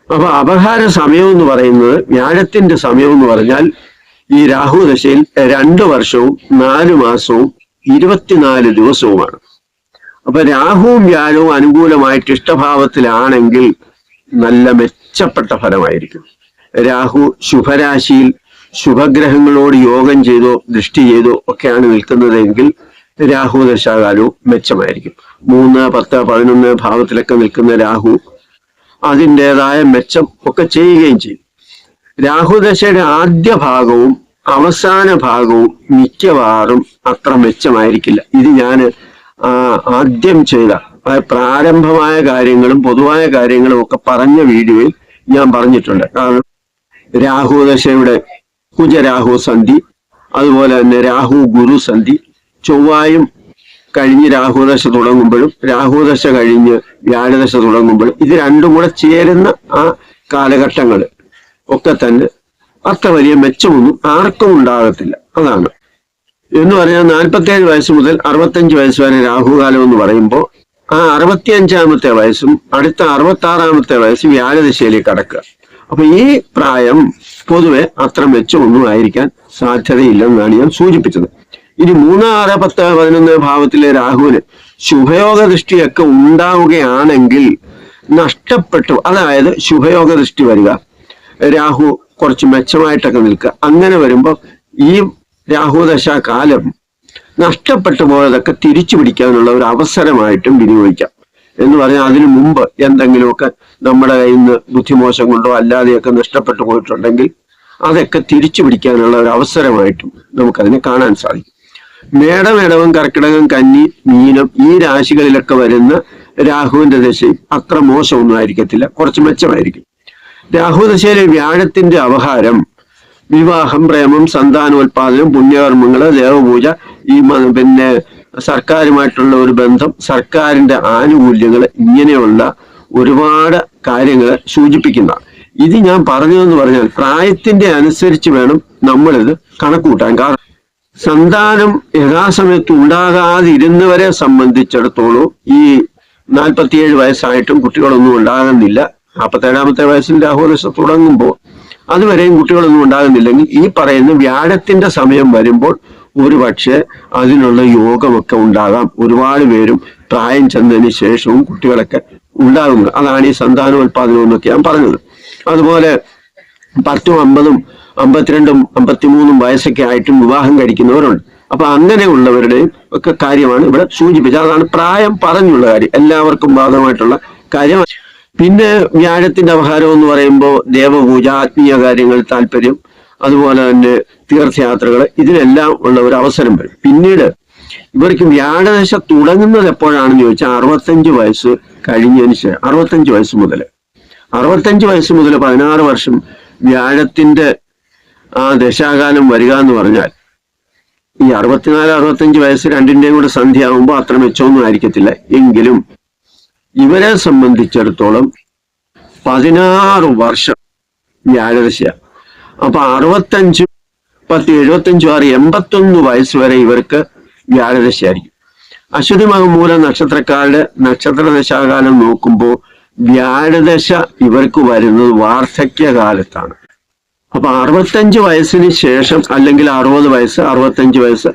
അപ്പൊ അപഹാര സമയം എന്ന് പറയുന്നത് വ്യാഴത്തിന്റെ സമയം എന്ന് പറഞ്ഞാൽ ഈ രാഹു ദശയിൽ രണ്ട് വർഷവും നാല് മാസവും ഇരുപത്തിനാല് ദിവസവുമാണ്. അപ്പൊ രാഹുവും വ്യാഴവും അനുകൂലമായിട്ട് ഇഷ്ടഭാവത്തിലാണെങ്കിൽ നല്ല മെച്ചപ്പെട്ട ഫലമായിരിക്കും. രാഹു ശുഭരാശിയിൽ ശുഭഗ്രഹങ്ങളോട് യോഗം ചെയ്തോ ദൃഷ്ടി ചെയ്തോ ഒക്കെയാണ് നിൽക്കുന്നതെങ്കിൽ രാഹു ദശാകാലവും മെച്ചമായിരിക്കും. മൂന്ന് പത്ത് പതിനൊന്ന് ഭാവത്തിലൊക്കെ നിൽക്കുന്ന രാഹു അതിന്റെതായ മെച്ചം ഒക്കെ ചെയ്യുകയും ചെയ്യും. രാഹുദശയുടെ ആദ്യ ഭാഗവും അവസാന ഭാഗവും മിക്കവാറും അത്ര മെച്ചമായിരിക്കില്ല. ഇത് ഞാൻ ആദ്യം ചെയ്ത പ്രാരംഭമായ കാര്യങ്ങളും പൊതുവായ കാര്യങ്ങളും ഒക്കെ പറഞ്ഞ വീഡിയോയിൽ ഞാൻ പറഞ്ഞിട്ടുണ്ട്. കാരണം രാഹുദശയുടെ കുജരാഹു സന്ധി അതുപോലെ തന്നെ രാഹു ഗുരു സന്ധി ചൊവ്വായും കഴിഞ്ഞ് രാഹുദശ തുടങ്ങുമ്പോഴും രാഹുദശ കഴിഞ്ഞ് വ്യാഴദശ തുടങ്ങുമ്പോഴും ഇത് രണ്ടും കൂടെ ചേരുന്ന ആ കാലഘട്ടങ്ങൾ ഒക്കെ തന്നെ അത്ര വലിയ മെച്ചമൊന്നും ആർക്കും ഉണ്ടാകത്തില്ല. അതാണ്. എന്ന് പറഞ്ഞാൽ നാൽപ്പത്തേഴ് വയസ്സ് മുതൽ അറുപത്തഞ്ച് വയസ്സ് വരെ രാഹുകാലം എന്ന് പറയുമ്പോൾ ആ അറുപത്തിയഞ്ചാമത്തെ വയസ്സും അടുത്ത അറുപത്തി ആറാമത്തെ വയസ്സ് വ്യാഴദശയിലേക്ക് കടക്കുക. അപ്പൊ ഈ പ്രായം പൊതുവെ അത്ര മെച്ചമൊന്നും ആയിരിക്കാൻ സാധ്യതയില്ലെന്നാണ് ഞാൻ സൂചിപ്പിച്ചത്. ഇനി മൂന്ന് ആറ് പത്ത് പതിനൊന്ന് ഭാവത്തിലെ രാഹുവിന് ശുഭയോഗ ദൃഷ്ടിയൊക്കെ ഉണ്ടാവുകയാണെങ്കിൽ നഷ്ടപ്പെട്ടു. അതായത് ശുഭയോഗ ദൃഷ്ടി വരിക. രാഹു കുറച്ച് മെച്ചമായിട്ടൊക്കെ നിൽക്കുക. അങ്ങനെ വരുമ്പോൾ ഈ രാഹുദശ കാലം നഷ്ടപ്പെട്ടു പോയതൊക്കെ തിരിച്ചു പിടിക്കാനുള്ള ഒരു അവസരമായിട്ടും വിനിയോഗിക്കാം. എന്ന് പറഞ്ഞാൽ അതിനു മുമ്പ് എന്തെങ്കിലുമൊക്കെ നമ്മുടെ കയ്യിൽ നിന്ന് ബുദ്ധിമോശം കൊണ്ടോ അല്ലാതെയൊക്കെ നഷ്ടപ്പെട്ടു പോയിട്ടുണ്ടെങ്കിൽ അതൊക്കെ തിരിച്ചു പിടിക്കാനുള്ള ഒരു അവസരമായിട്ടും നമുക്കതിനെ കാണാൻ സാധിക്കും. മേടമേടവും കർക്കിടകം കന്നി മീനം ഈ രാശികളിലൊക്കെ വരുന്ന രാഹുവിന്റെ ദശയും അത്ര മോശമൊന്നും ആയിരിക്കത്തില്ല. കുറച്ച് മെച്ചമായിരിക്കും. രാഹുദശയിലെ വ്യാഴത്തിന്റെ അവഹാരം വിവാഹം പ്രേമം സന്താനോൽപാദനം പുണ്യകർമ്മങ്ങൾ ദേവപൂജ ഈ പിന്നെ സർക്കാരുമായിട്ടുള്ള ഒരു ബന്ധം സർക്കാരിന്റെ ആനുകൂല്യങ്ങൾ ഇങ്ങനെയുള്ള ഒരുപാട് കാര്യങ്ങൾ സൂചിപ്പിക്കുന്ന. ഇത് ഞാൻ പറഞ്ഞതെന്ന് പറഞ്ഞാൽ പ്രായത്തിന്റെ അനുസരിച്ച് വേണം നമ്മളിത് കണക്കൂട്ടാൻ കാരണം സന്താനം യഥാസമയത്ത് ഉണ്ടാകാതിരുന്നവരെ സംബന്ധിച്ചിടത്തോളം ഈ നാൽപ്പത്തിയേഴ് വയസ്സായിട്ടും കുട്ടികളൊന്നും ഉണ്ടാകുന്നില്ല. നാൽപ്പത്തേഴാമത്തെ വയസ്സിൽ രാഹുദശ തുടങ്ങുമ്പോൾ അതുവരെയും കുട്ടികളൊന്നും ഉണ്ടാകുന്നില്ലെങ്കിൽ ഈ പറയുന്ന വ്യാഴത്തിന്റെ സമയം വരുമ്പോൾ ഒരു പക്ഷേ അതിനുള്ള യോഗമൊക്കെ ഉണ്ടാകാം. ഒരുപാട് പേരും പ്രായം ചെന്നതിന് ശേഷവും കുട്ടികളൊക്കെ ഉണ്ടാകുന്നത് അതാണ് ഈ സന്താനോത്പാദനം എന്നൊക്കെ ഞാൻ പറഞ്ഞത്. അതുപോലെ പത്തും അമ്പതും അമ്പത്തിരണ്ടും അമ്പത്തിമൂന്നും വയസ്സൊക്കെ ആയിട്ടും വിവാഹം കഴിക്കുന്നവരുണ്ട്. അപ്പൊ അങ്ങനെയുള്ളവരുടെ ഒക്കെ കാര്യമാണ് ഇവിടെ സൂചിപ്പിച്ചത്. അതാണ് പ്രായം പറഞ്ഞുള്ള കാര്യം. എല്ലാവർക്കും ബാധകമായിട്ടുള്ള കാര്യം. പിന്നെ വ്യാഴത്തിന്റെ അവഹാരം എന്ന് പറയുമ്പോൾ ദേവപൂജ ആത്മീയ കാര്യങ്ങൾ താല്പര്യം അതുപോലെ തന്നെ തീർത്ഥയാത്രകൾ ഇതിനെല്ലാം ഉള്ള ഒരു അവസരം വരും. പിന്നീട് ഇവർക്ക് വ്യാഴദശ തുടങ്ങുന്നത് എപ്പോഴാണെന്ന് ചോദിച്ചാൽ അറുപത്തഞ്ച് വയസ്സ് കഴിഞ്ഞതിന് ശേഷം അറുപത്തഞ്ച് വയസ്സ് മുതൽ. അറുപത്തഞ്ച് വയസ്സ് മുതൽ പതിനാറ് വർഷം വ്യാഴത്തിന്റെ ആ ദശാകാലം വരിക എന്ന് പറഞ്ഞാൽ ഈ അറുപത്തിനാല് അറുപത്തഞ്ച് വയസ്സ് രണ്ടിന്റെയും കൂടെ സന്ധ്യ ആകുമ്പോൾ അത്ര മെച്ചമൊന്നും ആയിരിക്കത്തില്ല. എങ്കിലും ഇവരെ സംബന്ധിച്ചിടത്തോളം പതിനാറ് വർഷം വ്യാഴദശ അപ്പൊ അറുപത്തഞ്ച് പത്ത് എഴുപത്തഞ്ചു ആറ് എൺപത്തൊന്ന് വയസ്സ് വരെ ഇവർക്ക് വ്യാഴദശയായിരിക്കും. അശ്വതി മകമൂല നക്ഷത്രക്കാരുടെ നക്ഷത്ര ദശാകാലം നോക്കുമ്പോൾ വ്യാഴദശ ഇവർക്ക് വരുന്നത് വാർദ്ധക്യകാലത്താണ്. അപ്പൊ അറുപത്തഞ്ച് വയസ്സിന് ശേഷം അല്ലെങ്കിൽ അറുപത് വയസ്സ് അറുപത്തഞ്ച് വയസ്സ്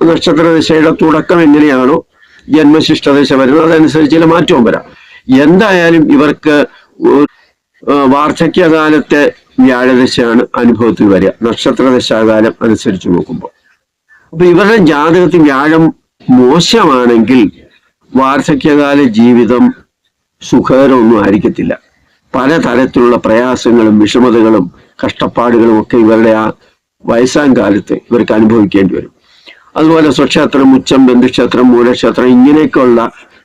നക്ഷത്ര ദശയുടെ തുടക്കം എങ്ങനെയാണോ ജന്മശിഷ്ട ദിശ വരുന്നത്. അതനുസരിച്ച് ചില മാറ്റവും വരാം. എന്തായാലും ഇവർക്ക് വാർദ്ധക്യകാലത്തെ വ്യാഴദശയാണ് അനുഭവത്തിൽ വരിക. നക്ഷത്ര ദശാകാലം അനുസരിച്ച് നോക്കുമ്പോൾ. അപ്പൊ ഇവരുടെ ജാതകത്തിൽ വ്യാഴം മോശമാണെങ്കിൽ വാർദ്ധക്യകാല ജീവിതം സുഖകരമൊന്നും ആയിരിക്കത്തില്ല. പലതരത്തിലുള്ള പ്രയാസങ്ങളും വിഷമതകളും കഷ്ടപ്പാടുകളും ഒക്കെ ഇവരുടെ ആ വയസ്സാം കാലത്ത് ഇവർക്ക് അനുഭവിക്കേണ്ടി വരും. അതുപോലെ സ്വക്ഷേത്രം ഉച്ചം ബന്ധുക്ഷേത്രം മൂലക്ഷേത്രം ഇങ്ങനെയൊക്കെയുള്ള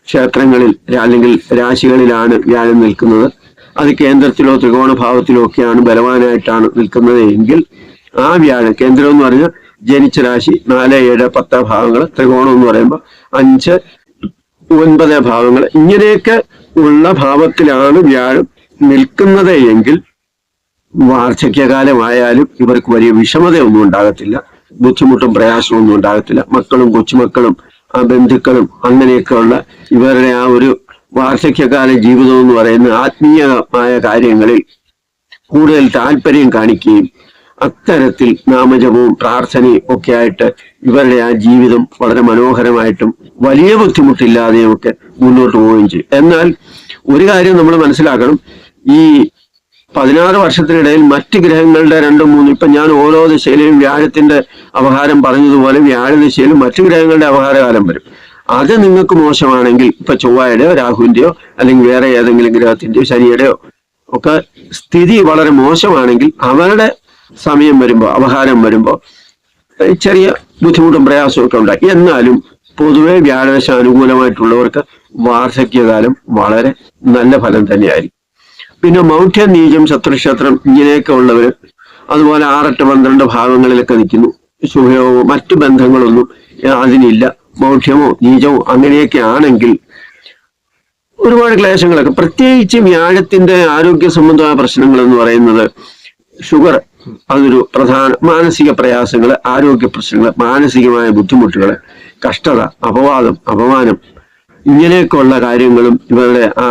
ക്ഷേത്രങ്ങളിൽ അല്ലെങ്കിൽ രാശികളിലാണ് വ്യാഴം നിൽക്കുന്നത്. അത് കേന്ദ്രത്തിലോ ത്രികോണ ഭാവത്തിലോ ഒക്കെയാണ് ബലവാനായിട്ടാണ് നിൽക്കുന്നത് എങ്കിൽ ആ വ്യാഴം കേന്ദ്രം എന്ന് പറഞ്ഞാൽ ജനിച്ച രാശി നാല് ഏഴ് പത്ത് ഭാഗങ്ങൾ ത്രികോണം എന്ന് പറയുമ്പോൾ അഞ്ച് ഒൻപത് ഭാഗങ്ങൾ ഇങ്ങനെയൊക്കെ ഉള്ള ഭാവത്തിലാണ് വ്യാഴം നിൽക്കുന്നത് എങ്കിൽ വാർദ്ധക്യകാലമായാലും ഇവർക്ക് വലിയ വിഷമതയൊന്നും ഉണ്ടാകത്തില്ല. ബുദ്ധിമുട്ടും പ്രയാസവും ഒന്നും ഉണ്ടാകത്തില്ല. മക്കളും കൊച്ചുമക്കളും ആ ബന്ധുക്കളും അങ്ങനെയൊക്കെയുള്ള ഇവരുടെ ആ ഒരു വാർദ്ധക്യകാല ജീവിതം എന്ന് പറയുന്ന ആത്മീയമായ കാര്യങ്ങളിൽ കൂടുതൽ താല്പര്യം കാണിക്കുകയും അത്തരത്തിൽ നാമജപവും പ്രാർത്ഥനയും ഒക്കെ ആയിട്ട് ഇവരുടെ ആ ജീവിതം വളരെ മനോഹരമായിട്ടും വലിയ ബുദ്ധിമുട്ടില്ലാതെയും ഒക്കെ മുന്നോട്ട് പോവുകയും ചെയ്യും. എന്നാൽ ഒരു കാര്യം നമ്മൾ മനസ്സിലാക്കണം. ഈ പതിനാറ് വർഷത്തിനിടയിൽ മറ്റ് ഗ്രഹങ്ങളുടെ രണ്ടും മൂന്നും ഇപ്പൊ ഞാൻ ഓരോ ദിശയിലെയും വ്യാഴത്തിന്റെ അവഹാരം പറഞ്ഞതുപോലെ വ്യാഴ ദിശയിലും മറ്റു ഗ്രഹങ്ങളുടെ അവഹാരകാലം വരും. അത് നിങ്ങൾക്ക് മോശമാണെങ്കിൽ ഇപ്പൊ ചൊവ്വയുടെയോ രാഹുവിന്റെയോ അല്ലെങ്കിൽ വേറെ ഏതെങ്കിലും ഗ്രഹത്തിന്റെയോ ശനിയുടെയോ ഒക്കെ സ്ഥിതി വളരെ മോശമാണെങ്കിൽ അവരുടെ സമയം വരുമ്പോൾ അവഹാരം വരുമ്പോൾ ചെറിയ ബുദ്ധിമുട്ടും പ്രയാസവും ഒക്കെ ഉണ്ടായി. എന്നാലും പൊതുവെ വ്യാഴദശ അനുകൂലമായിട്ടുള്ളവർക്ക് വാർദ്ധക്യകാലം വളരെ നല്ല ഫലം തന്നെയായിരിക്കും. പിന്നെ മൗഢ്യ നീചം ശത്രുക്ഷേത്രം ഇങ്ങനെയൊക്കെ ഉള്ളവർ അതുപോലെ ആറെട്ട് പന്ത്രണ്ട് ഭാഗങ്ങളിലൊക്കെ നിൽക്കുന്നു. ശുഭയോഗമോ മറ്റു ബന്ധങ്ങളൊന്നും അതിനില്ല. മൗഢ്യമോ നീചമോ അങ്ങനെയൊക്കെ ആണെങ്കിൽ ഒരുപാട് ക്ലേശങ്ങളൊക്കെ. പ്രത്യേകിച്ച് വ്യാഴത്തിന്റെ ആരോഗ്യ സംബന്ധമായ പ്രശ്നങ്ങൾ എന്ന് പറയുന്നത് ഷുഗർ അതൊരു പ്രധാന മാനസിക പ്രയാസങ്ങൾ ആരോഗ്യ പ്രശ്നങ്ങൾ മാനസികമായ ബുദ്ധിമുട്ടുകൾ കഷ്ടത അപവാദം അപമാനം ഇങ്ങനെയൊക്കെ ഉള്ള കാര്യങ്ങളും ഇവരുടെ ആ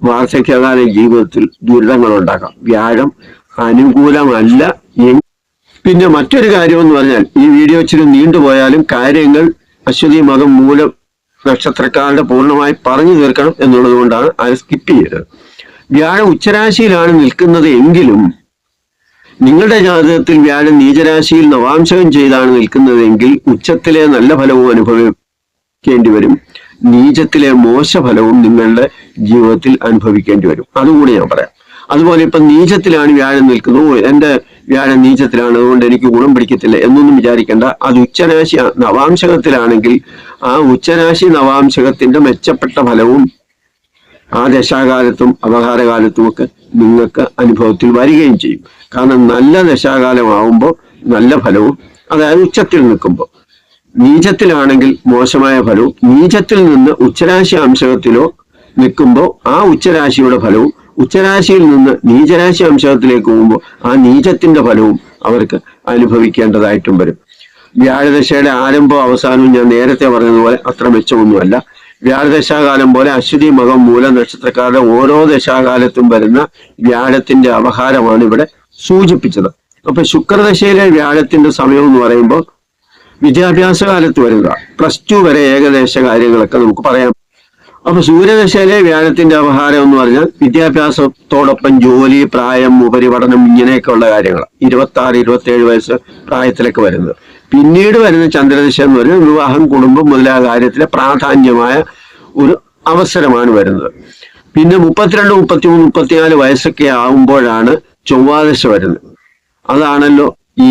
വാർദ്ധക്യകാല ജീവിതത്തിൽ ദുരിതങ്ങൾ ഉണ്ടാക്കാം വ്യാഴം അനുകൂലമല്ല. പിന്നെ മറ്റൊരു കാര്യം എന്ന് പറഞ്ഞാൽ ഈ വീഡിയോ ഇച്ചിരി നീണ്ടുപോയാലും കാര്യങ്ങൾ അശ്വതി മകം മൂലം നക്ഷത്രക്കാരുടെ പൂർണമായി പറഞ്ഞു തീർക്കണം എന്നുള്ളത് കൊണ്ടാണ് അത് സ്കിപ്പ് ചെയ്തത്. വ്യാഴം ഉച്ചരാശിയിലാണ് നിൽക്കുന്നത് എങ്കിലും നിങ്ങളുടെ ജാതകത്തിൽ വ്യാഴം നീചരാശിയിൽ നവാംശകം ചെയ്താണ് നിൽക്കുന്നതെങ്കിൽ ഉച്ചത്തിലെ നല്ല ഫലവും അനുഭവിക്കേണ്ടി വരും. നീചത്തിലെ മോശഫലവും നിങ്ങളുടെ ജീവിതത്തിൽ അനുഭവിക്കേണ്ടി വരും. അതുകൂടി ഞാൻ പറയാം. അതുപോലെ ഇപ്പൊ നീചത്തിലാണ് വ്യാഴം നിൽക്കുന്നത്. എന്റെ വ്യാഴം നീചത്തിലാണ്. അതുകൊണ്ട് എനിക്ക് ഗുണം പിടിക്കത്തില്ല എന്നൊന്നും വിചാരിക്കേണ്ട. അത് ഉച്ചരാശി നവാംശകത്തിലാണെങ്കിൽ ആ ഉച്ചരാശി നവാംശകത്തിന്റെ മെച്ചപ്പെട്ട ഫലവും ആ ദശാകാലത്തും അപകാരകാലത്തും ഒക്കെ നിങ്ങൾക്ക് അനുഭവത്തിൽ വരികയും ചെയ്യും. കാരണം നല്ല ദശാകാലമാവുമ്പോൾ നല്ല ഫലവും അതായത് ഉച്ചത്തിൽ നിൽക്കുമ്പോൾ നീചത്തിലാണെങ്കിൽ മോശമായ ഫലവും നീചത്തിൽ നിന്ന് ഉച്ചരാശി അംശകത്തിലോ നിൽക്കുമ്പോൾ ആ ഉച്ചരാശിയുടെ ഫലവും ഉച്ചരാശിയിൽ നിന്ന് നീചരാശി അംശകത്തിലേക്ക് പോകുമ്പോൾ ആ നീചത്തിന്റെ ഫലവും അവർക്ക് അനുഭവിക്കേണ്ടതായിട്ടും വരും. വ്യാഴദശയുടെ ആരംഭവും അവസാനവും ഞാൻ നേരത്തെ പറഞ്ഞതുപോലെ അത്ര മെച്ചമൊന്നുമല്ല. വ്യാഴദശാകാലം പോലെ അശ്വതി മകം മൂല നക്ഷത്രക്കാരുടെ ഓരോ ദശാകാലത്തും വരുന്ന വ്യാഴത്തിന്റെ അവഹാരമാണ് ഇവിടെ സൂചിപ്പിച്ചത്. അപ്പൊ ശുക്രദശയിലെ വ്യാഴത്തിന്റെ സമയം എന്ന് പറയുമ്പോൾ വിദ്യാഭ്യാസ കാലത്ത് വരുക പ്ലസ് ടു വരെ ഏകദേശ കാര്യങ്ങളൊക്കെ നമുക്ക് പറയാം. അപ്പൊ സൂര്യദശയിലെ വ്യാഴത്തിന്റെ അപഹാരം എന്ന് പറഞ്ഞാൽ വിദ്യാഭ്യാസത്തോടൊപ്പം ജോലി പ്രായം ഉപരിപഠനം ഇങ്ങനെയൊക്കെ ഉള്ള കാര്യങ്ങൾ. ഇരുപത്തി ആറ് ഇരുപത്തി ഏഴ് വയസ്സ് പ്രായത്തിലൊക്കെ വരുന്നത്. പിന്നീട് വരുന്ന ചന്ദ്രദശ എന്ന് പറഞ്ഞാൽ വിവാഹം കുടുംബം മുതലായ കാര്യത്തിലെ പ്രാധാന്യമായ ഒരു അവസരമാണ് വരുന്നത്. പിന്നെ മുപ്പത്തിരണ്ട് മുപ്പത്തിമൂന്ന് മുപ്പത്തിനാല് വയസ്സൊക്കെ ആകുമ്പോഴാണ് ചൊവ്വാദശ വരുന്നത്. അതാണല്ലോ ഈ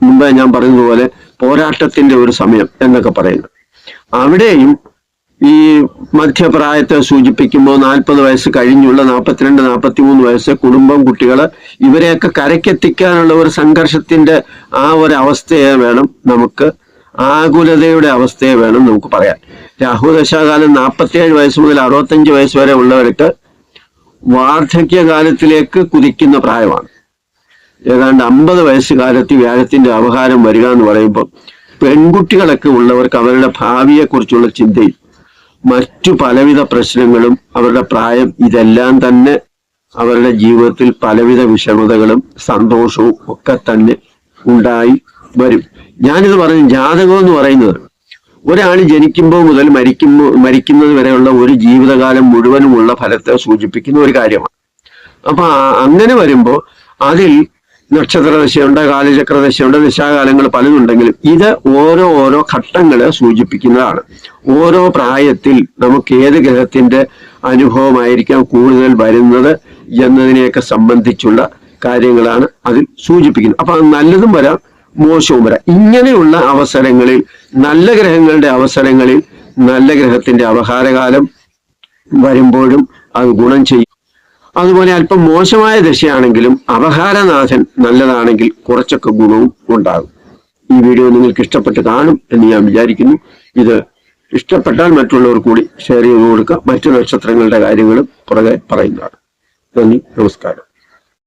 മുമ്പേ ഞാൻ പറഞ്ഞതുപോലെ പോരാട്ടത്തിന്റെ ഒരു സമയം എന്നൊക്കെ പറയുന്നു അവിടെയും ഈ മധ്യപ്രായത്തെ സൂചിപ്പിക്കുമ്പോൾ നാൽപ്പത് വയസ്സ് കഴിഞ്ഞുള്ള നാൽപ്പത്തിരണ്ട് നാൽപ്പത്തി മൂന്ന് വയസ്സ് കുടുംബം കുട്ടികൾ ഇവരെയൊക്കെ കരക്കെത്തിക്കാനുള്ള ഒരു സംഘർഷത്തിന്റെ ആ ഒരു അവസ്ഥയെ വേണം നമുക്ക് ആകുലതയുടെ അവസ്ഥയെ വേണം നമുക്ക് പറയാൻ. രാഹുദശാകാലം നാൽപ്പത്തിയേഴ് വയസ്സ് മുതൽ അറുപത്തഞ്ച് വയസ്സ് വരെ ഉള്ളവർക്ക് വാർദ്ധക്യകാലത്തിലേക്ക് കുതിക്കുന്ന പ്രായമാണ്. ഏതാണ്ട് അമ്പത് വയസ്സുകാലത്ത് വ്യാഴത്തിന്റെ അവഹാരം വരിക എന്ന് പറയുമ്പോൾ പെൺകുട്ടികളൊക്കെ ഉള്ളവർക്ക് അവരുടെ ഭാവിയെ കുറിച്ചുള്ള ചിന്തയും മറ്റു പലവിധ പ്രശ്നങ്ങളും അവരുടെ പ്രായം ഇതെല്ലാം തന്നെ അവരുടെ ജീവിതത്തിൽ പലവിധ വിഷമതകളും സന്തോഷവും ഒക്കെ തന്നെ ഉണ്ടായി വരും. ഞാനിത് പറഞ്ഞു ജാതകം എന്ന് പറയുന്നത് ഒരാൾ ജനിക്കുമ്പോൾ മുതൽ മരിക്കുമ്പോൾ മരിക്കുന്നത് വരെയുള്ള ഒരു ജീവിതകാലം മുഴുവനുമുള്ള ഫലത്തെ സൂചിപ്പിക്കുന്ന ഒരു കാര്യമാണ്. അപ്പൊ അങ്ങനെ വരുമ്പോൾ അതിൽ നക്ഷത്ര ദശയുണ്ട് കാലചക്ര ദശയുണ്ട് ദശാകാലങ്ങൾ പലതുണ്ടെങ്കിലും ഇത് ഓരോ ഓരോ ഘട്ടങ്ങളെ സൂചിപ്പിക്കുന്നതാണ്. ഓരോ പ്രായത്തിൽ നമുക്ക് ഏത് ഗ്രഹത്തിന്റെ അനുഭവമായിരിക്കാം കൂടുതൽ വരുന്നത് എന്നതിനെയൊക്കെ സംബന്ധിച്ചുള്ള കാര്യങ്ങളാണ് അതിൽ സൂചിപ്പിക്കുന്നത്. അപ്പൊ നല്ലതും വരാം മോശവും വരാം. ഇങ്ങനെയുള്ള അവസരങ്ങളിൽ നല്ല ഗ്രഹങ്ങളുടെ അവസരങ്ങളിൽ നല്ല ഗ്രഹത്തിന്റെ അവഹാരകാലം വരുമ്പോഴും അത് ഗുണം ചെയ്യും. അതുപോലെ അല്പം മോശമായ ദശയാണെങ്കിലും അപഹാരനാഥൻ നല്ലതാണെങ്കിൽ കുറച്ചൊക്കെ ഗുണവും ഉണ്ടാകും. ഈ വീഡിയോ നിങ്ങൾക്ക് ഇഷ്ടപ്പെട്ട് കാണും എന്ന് ഞാൻ വിചാരിക്കുന്നു. ഇത് ഇഷ്ടപ്പെട്ടാൽ മറ്റുള്ളവർ കൂടി ഷെയർ ചെയ്ത് കൊടുക്കുക. മറ്റു നക്ഷത്രങ്ങളുടെ കാര്യങ്ങളും പുറകെ പറയുന്നതാണ്. നന്ദി നമസ്കാരം.